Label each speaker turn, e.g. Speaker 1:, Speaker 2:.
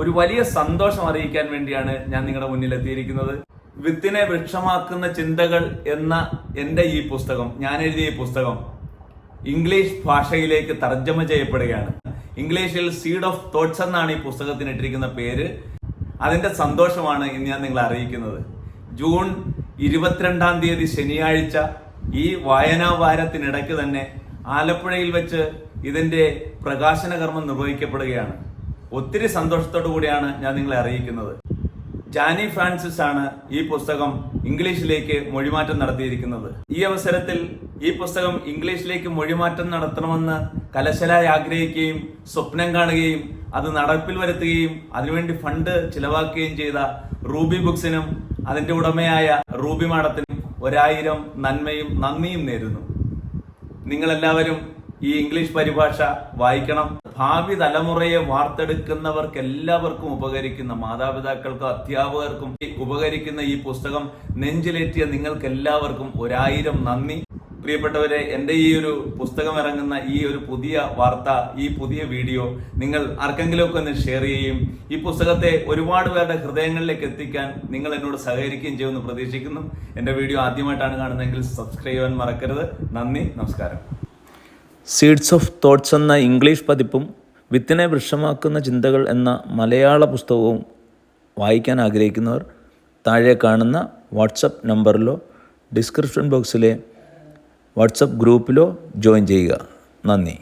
Speaker 1: ഒരു വലിയ സന്തോഷം അറിയിക്കാൻ വേണ്ടിയാണ് ഞാൻ നിങ്ങളുടെ മുന്നിൽ എത്തിയിരിക്കുന്നത്. വിത്തിനെ വൃക്ഷമാക്കുന്ന ചിന്തകൾ എന്ന എന്റെ ഈ പുസ്തകം ഞാൻ എഴുതിയ ഈ പുസ്തകം ഇംഗ്ലീഷ് ഭാഷയിലേക്ക് തർജമ ചെയ്യപ്പെടുകയാണ്. ഇംഗ്ലീഷിൽ സീഡ് ഓഫ് തോട്ട്സ് എന്നാണ് ഈ പുസ്തകത്തിന് ഇട്ടിരിക്കുന്ന പേര്. അതിന്റെ സന്തോഷമാണ് ഇന്ന് ഞാൻ നിങ്ങളെ അറിയിക്കുന്നത്. ജൂൺ ഇരുപത്തിരണ്ടാം തീയതി ശനിയാഴ്ച ഈ വായനാ വാരത്തിനിടയ്ക്ക് തന്നെ ആലപ്പുഴയിൽ വെച്ച് ഇതിന്റെ പ്രകാശന കർമ്മം നിർവഹിക്കപ്പെടുകയാണ്. ഒത്തിരി സന്തോഷത്തോടു കൂടിയാണ് ഞാൻ നിങ്ങളെ അറിയിക്കുന്നത്. ജാനി ഫ്രാൻസിസ് ആണ് ഈ പുസ്തകം ഇംഗ്ലീഷിലേക്ക് മൊഴിമാറ്റം നടത്തിയിരിക്കുന്നത്. ഈ അവസരത്തിൽ ഈ പുസ്തകം ഇംഗ്ലീഷിലേക്ക് മൊഴിമാറ്റം നടത്തണമെന്ന് കലശലായി ആഗ്രഹിക്കുകയും സ്വപ്നം കാണുകയും അത് നടപ്പിൽ വരുത്തുകയും അതിനുവേണ്ടി ഫണ്ട് ചിലവാക്കുകയും ചെയ്ത റൂബി ബുക്സിനും അതിന്റെ ഉടമയായ റൂബി മാഡത്തിനും ഒരായിരം നന്മയും നന്ദിയും നേരുന്നു. നിങ്ങളെല്ലാവരും ഈ ഇംഗ്ലീഷ് പരിഭാഷ വായിക്കണം. ഭാവി തലമുറയെ വാർത്തെടുക്കുന്നവർക്ക് എല്ലാവർക്കും ഉപകരിക്കുന്ന മാതാപിതാക്കൾക്കും അധ്യാപകർക്കും ഉപകരിക്കുന്ന ഈ പുസ്തകം നെഞ്ചിലേറ്റിയ നിങ്ങൾക്ക് എല്ലാവർക്കും ഒരായിരം നന്ദി. പ്രിയപ്പെട്ടവരെ എന്റെ ഈ ഒരു പുസ്തകം ഇറങ്ങുന്ന ഈ ഒരു പുതിയ വാർത്ത ഈ പുതിയ വീഡിയോ നിങ്ങൾ ആർക്കെങ്കിലുമൊക്കെ ഒന്ന് ഷെയർ ചെയ്യുകയും ഈ പുസ്തകത്തെ ഒരുപാട് പേരുടെ ഹൃദയങ്ങളിലേക്ക് എത്തിക്കാൻ നിങ്ങൾ എന്നോട് സഹകരിക്കുകയും ചെയ്യുമെന്ന് പ്രതീക്ഷിക്കുന്നു. എന്റെ വീഡിയോ ആദ്യമായിട്ടാണ് കാണുന്നതെങ്കിൽ സബ്സ്ക്രൈബ് ചെയ്യാൻ മറക്കരുത്. നന്ദി നമസ്കാരം.
Speaker 2: സീഡ്സ് ഓഫ് തോട്ട്സ് എന്ന ഇംഗ്ലീഷ് പതിപ്പും വിത്തിനെ വൃക്ഷമാക്കുന്ന ചിന്തകൾ എന്ന മലയാള പുസ്തകവും വായിക്കാൻ ആഗ്രഹിക്കുന്നവർ താഴെ കാണുന്ന വാട്സപ്പ് നമ്പറിലോ ഡിസ്ക്രിപ്ഷൻ ബോക്സിലെ വാട്സപ്പ് ഗ്രൂപ്പിലോ ജോയിൻ ചെയ്യുക. നന്ദി.